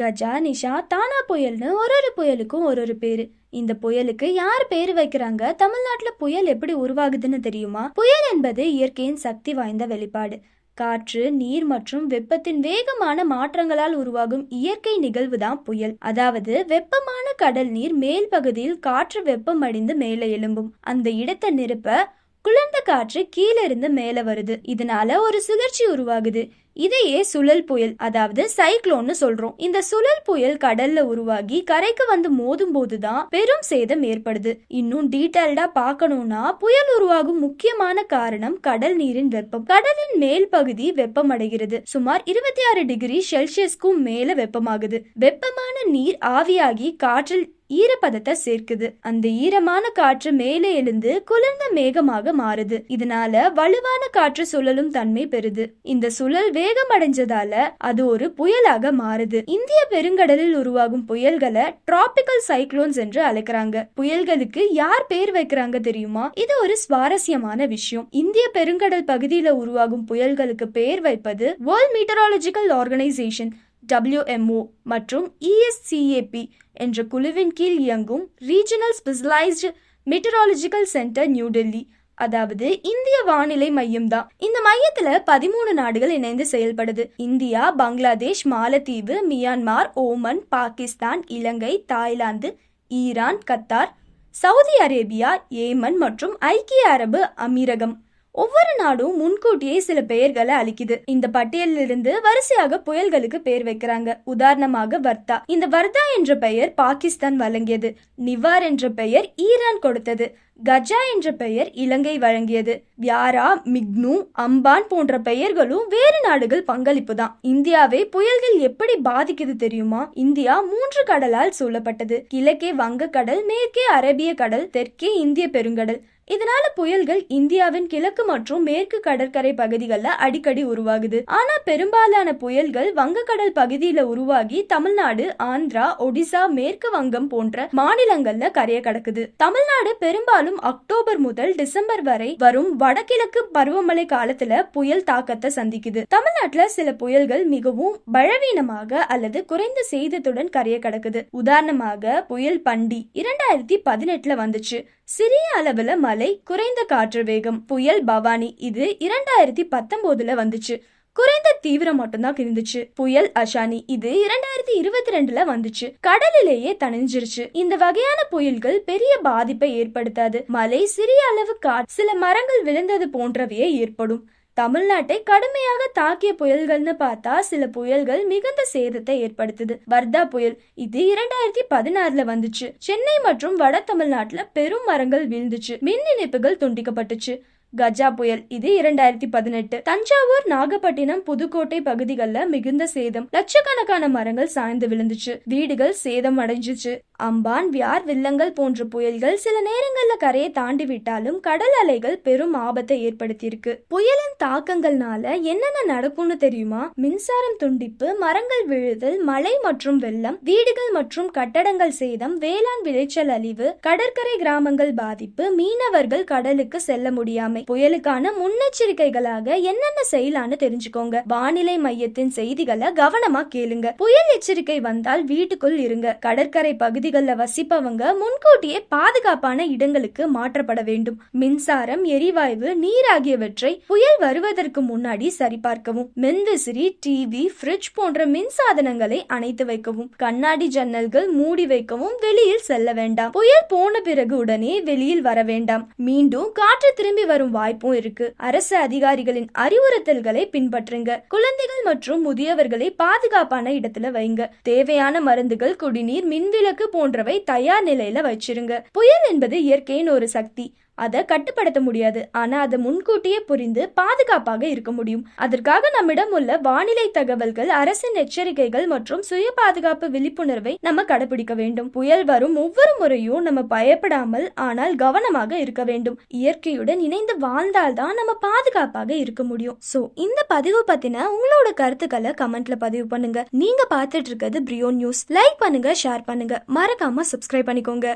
கஜா நிஷா தானா புயல்னு ஒரு ஒரு புயலுக்கும் ஒரு ஒரு பேரு. இந்த புயலுக்கு யார் பேர் வைக்கிறாங்க? தமிழ்நாட்டுல புயல் எப்படி உருவாகுதுன்னு தெரியுமா? புயல் என்பது இயற்கையின் சக்தி வாய்ந்த வெளிப்பாடு. காற்று நீர் மற்றும் வெப்பத்தின் வேகமான மாற்றங்களால் உருவாகும் இயற்கை நிகழ்வு தான் புயல். அதாவது வெப்பமான கடல் நீர் மேல் பகுதியில் காற்று வெப்பம் அடைந்து மேலே எழும்பும். அந்த இடத்தை நிரப்ப குளிர்ந்த காற்று கீழே இருந்து மேலே வருது. இதனால ஒரு சுழற்சி உருவாகுது. இதையே சுழல் புயல் அதாவது சைக்ளோன்னு சொல்றோம். இந்த சுழல் புயல் கடல்ல உருவாகி கரைக்கு வந்து மோதும் போதுதான் பெரும் சேதம் ஏற்படுது. இன்னும் டீட்டெயில்டா பார்க்கணும்னா புயல் உருவாகும் முக்கியமான காரணம் கடல் நீரின் வெப்பம். கடலின் மேல் பகுதி வெப்பமடைகிறது. சுமார் இருபத்தி ஆறு டிகிரி செல்சியஸ்க்கும் மேல வெப்பமாகுது. வெப்பமா நீர் ஆவியாகி காற்றில் ஈரப்பதத்தை சேர்க்குது. அந்த ஈரமான காற்று மேலே எழுந்து குளிர்ந்த மேகமாக மாறுது. இதனால வலுவான காற்று சுழலும் தன்மை பெறுது. இந்த சுழல் வேகம் அடைஞ்சதால அது ஒரு புயலாக மாறுது. இந்திய பெருங்கடலில் உருவாகும் புயல்களை டிராபிக்கல் சைக்ளோன்ஸ் என்று அழைக்கிறாங்க. புயல்களுக்கு யார் பேர் வைக்கிறாங்க தெரியுமா? இது ஒரு சுவாரஸ்யமான விஷயம். இந்திய பெருங்கடல் பகுதியில உருவாகும் புயல்களுக்கு பேர் வைப்பது வேர்ல்ட் மீட்டராலஜிக்கல் ஆர்கனைசேஷன் டபிள்யூஎம்ஓ மற்றும் இஎஸ்சிஏபி என்ற குழுவின் கீழ் இயங்கும் regional specialised meteorological centre new Delhi அதாவது இந்திய வானிலை மையம் தான். இந்த மையத்துல பதிமூணு நாடுகள் இணைந்து செயல்படுது. இந்தியா பங்களாதேஷ் மாலத்தீவு மியான்மார் ஓமன் பாகிஸ்தான் இலங்கை Thailand Iran Qatar Saudi Arabia Yemen மற்றும் ஐக்கிய அரபு அமீரகம். ஒவ்வொரு நாடும் முன்கூட்டியே சில பெயர்களை அளிக்குது. இந்த பட்டியலில் இருந்து வரிசையாக புயல்களுக்கு பெயர் வைக்கிறாங்க. உதாரணமாக வர்தா. இந்த வர்தா என்ற பெயர் பாகிஸ்தான் வழங்கியது. நிவார் என்ற பெயர் ஈரான் கொடுத்தது. கஜா என்ற பெயர் இலங்கை வழங்கியது. வியாரா மிக்னு அம்பான் போன்ற பெயர்களும் வேறு நாடுகள் பங்களிப்பு தான். இந்தியாவை புயல்கள் எப்படி பாதிக்குது தெரியுமா? இந்தியா மூன்று கடலால் சூழப்பட்டது. கிழக்கே வங்கக்கடல் மேற்கே அரபிய கடல் தெற்கே இந்திய பெருங்கடல். இதனால புயல்கள் இந்தியாவின் கிழக்கு மற்றும் மேற்கு கடற்கரை பகுதிகளில் அடிக்கடி உருவாகுது. ஆனா பெரும்பாலான புயல்கள் வங்கக்கடல் பகுதியில உருவாகி தமிழ்நாடு ஆந்திரா ஒடிசா மேற்கு வங்கம் போன்ற மாநிலங்கள்ல கரைய கடக்குது. தமிழ்நாடு பெரும்பாலும் அக்டோபர் முதல் டிசம்பர் வரை வரும் வடகிழக்கு பருவமழை காலத்துல புயல் தாக்கத்தை சந்திக்குது. தமிழ்நாட்டுல சில புயல்கள் மிகவும் பலவீனமாக அல்லது குறைந்த சேதத்துடன் கரைய கடக்குது. உதாரணமாக புயல் பண்டி இரண்டாயிரத்தி பதினெட்டுல வந்துச்சு. சிறிய அளவுல மழை குறைந்த காற்று வேகம் புயல் பவானி இது இரண்டாயிரத்தி பத்தொன்பதுல வந்துச்சு. குறைந்த தீவிரம் மட்டும்தான் இருந்துச்சு புயல் அஷானி இது இரண்டாயிரத்தி இருபத்தி ரெண்டுல வந்துச்சு. கடலிலேயே தணிஞ்சிருச்சு. இந்த வகையான புயல்கள் பெரிய பாதிப்பை ஏற்படுத்தாது. மழை சிறிய அளவு காற்று சில மரங்கள் விழுந்தது போன்றவையே ஏற்படும். தமிழ்நாட்டை கடுமையாக தாக்கிய புயல்கள்னு பார்த்தா சில புயல்கள் மிகுந்த சேதத்தை ஏற்படுத்துது. வர்தா புயல் இது இரண்டாயிரத்தி பதினாறுல வந்துச்சு. சென்னை மற்றும் வட தமிழ்நாட்டுல பெரும் மரங்கள் வீழ்ந்துச்சு. மின் இணைப்புகள் துண்டிக்கப்பட்டுச்சு. கஜா புயல் இது இரண்டாயிரத்தி பதினெட்டு. தஞ்சாவூர் நாகப்பட்டினம் புதுக்கோட்டை பகுதிகளில் மிகுந்த சேதம். லட்சக்கணக்கான மரங்கள் சாய்ந்து விழுந்துச்சு. வீடுகள் சேதம் அடைஞ்சிச்சு. அம்பான் வியார் வில்லங்கள் போன்ற புயல்கள் சில நேரங்கள்ல கரையை தாண்டி விட்டாலும் கடல் அலைகள் பெரும் ஆபத்தை ஏற்படுத்தியிருக்கு. புயலின் தாக்கங்கள்னால என்னென்ன நடக்கும்னு தெரியுமா? மின்சாரம் துண்டிப்பு மரங்கள் விழுதல் மழை மற்றும் வெள்ளம் வீடுகள் மற்றும் கட்டடங்கள் சேதம் வேளாண் விளைச்சல் அழிவு கடற்கரை கிராமங்கள் பாதிப்பு மீனவர்கள் கடலுக்கு செல்ல முடியாமை. புயலுக்கான முன்னெச்சரிக்கைகளாக என்னென்ன செய்யலான்னு தெரிஞ்சுக்கோங்க. வானிலை மையத்தின் செய்திகளை கவனமா கேளுங்க. புயல் எச்சரிக்கை வந்தால் வீட்டுக்குள் இருங்க. கடற்கரை பகுதி பகுதிகளில் வசிப்பவங்க முன்கூட்டியே பாதுகாப்பான இடங்களுக்கு மாற்றப்பட வேண்டும். மின்சாரம் எரிவாயு நீர் ஆகியவற்றை புயல் வருவதற்கு முன்னாடி சரிபார்க்கவும். மின்விசிறி டிவி ஃப்ரிட்ஜ் போன்ற மின் சாதனங்களை அணைத்து வைக்கவும். கண்ணாடி ஜன்னல்கள் மூடி வைக்கவும் வெளியில் செல்ல வேண்டாம். புயல் போன பிறகு உடனே வெளியில் வர வேண்டாம். மீண்டும் காற்று திரும்பி வரும் வாய்ப்பும் இருக்கு. அரசு அதிகாரிகளின் அறிவுறுத்தல்களை பின்பற்றுங்க. குழந்தைகள் மற்றும் முதியவர்களை பாதுகாப்பான இடத்துல வைங்க. தேவையான மருந்துகள் குடிநீர் மின்விளக்கு போன்றவை தயார் நிலையில வச்சிருங்க. புயல் என்பது இயற்கையின் ஒரு சக்தி. அதை கட்டுப்படுத்த முடியாது. ஆனா அதை முன்கூட்டியே புரிந்து பாதுகாப்பாக இருக்க முடியும். அதற்காக நம்மிடம் உள்ள வானிலை தகவல்கள் அரசின் எச்சரிக்கைகள் மற்றும் சுய பாதுகாப்பு விழிப்புணர்வை நம்ம கடைபிடிக்க வேண்டும். புயல் வரும் ஒவ்வொரு முறையும் நம்ம பயப்படாமல் ஆனால் கவனமாக இருக்க வேண்டும். இயற்கையுடன் இணைந்து வாழ்ந்தால்தான் நம்ம பாதுகாப்பாக இருக்க முடியும். சோ இந்த பதிவு பத்தின உங்களோட கருத்துக்களை கமெண்ட்ல பதிவு பண்ணுங்க. நீங்க பார்த்துட்டு இருக்கிறது பிரியோ நியூஸ் லைக் பண்ணுங்க ஷேர் பண்ணுங்க. மறக்காம சப்ஸ்கிரைப் பண்ணிக்கோங்க.